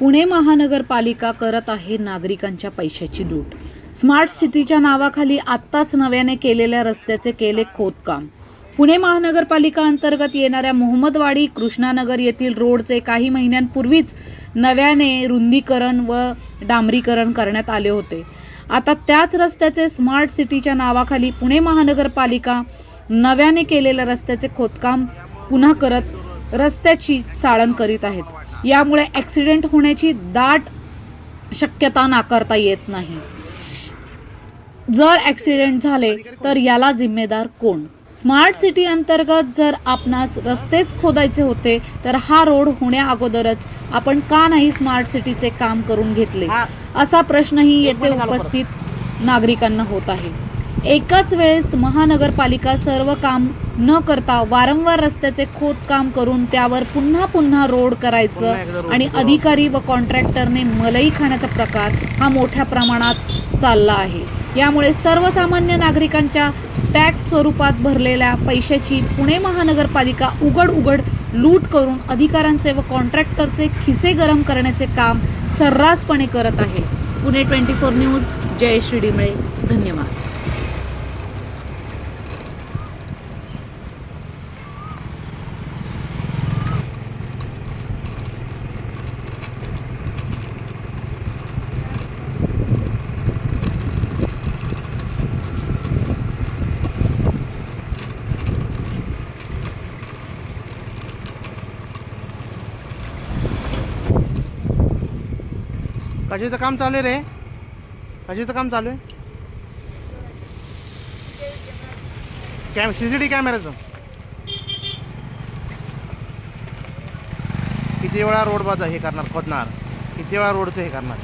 पुणे महानगरपालिका करत आहे नागरिकांच्या पैशाची लूट. स्मार्ट सिटीच्या नावाखाली आत्ताच नव्याने केलेल्या रस्त्याचे केले खोदकाम. पुणे महानगरपालिका अंतर्गत येणाऱ्या मोहम्मदवाडी कृष्णानगर येथील रोडचे काही महिन्यांपूर्वीच नव्याने रुंदीकरण व डांबरीकरण करण्यात आले होते. आता त्याच रस्त्याचे स्मार्ट सिटीच्या नावाखाली पुणे महानगरपालिका नव्याने केलेल्या रस्त्याचे खोदकाम पुन्हा करत रस्त्याची चाळण करीत आहेत. यामुळे ॲक्सिडेंट होण्याची दाट शक्यता नाकारता येत नाही. जर ॲक्सिडेंट झाले तर याला जिम्मेदार कोण? स्मार्ट सिटी अंतर्गत जर आपणास रस्तेच खोदायचे होते तर हा रोड होण्या अगोदरच आपण का नाही स्मार्ट सिटीचे काम करून घेतले? असा प्रश्नही येथे उपस्थित नागरिकांना होत आहे. एकाच वेळेस महानगरपालिका सर्व काम न करता वारंवार रस्त्याचे खोदकाम करून त्यावर पुन्हा पुन्हा रोड करायचं आणि अधिकारी व कॉन्ट्रॅक्टरने मलई खाण्याचा प्रकार हा मोठ्या प्रमाणात चालला आहे. यामुळे सर्वसामान्य नागरिकांच्या टॅक्स स्वरूपात भरलेल्या पैशाची पुणे महानगरपालिका उघड उघड लूट करून अधिकाऱ्यांचे व कॉन्ट्रॅक्टरचे खिसे गरम करण्याचे काम सर्रासपणे करत आहे. Pune twenty four news Jayashree Dimale धन्यवाद. कशाचं काम चालू आहे रे. कशाचं काम चालू आहे. कॅम सी सी टी कॅमेऱ्याचं किती वेळा रोड बाजा हे करणार खोदणार. किती वेळा रोडचं हे करणार.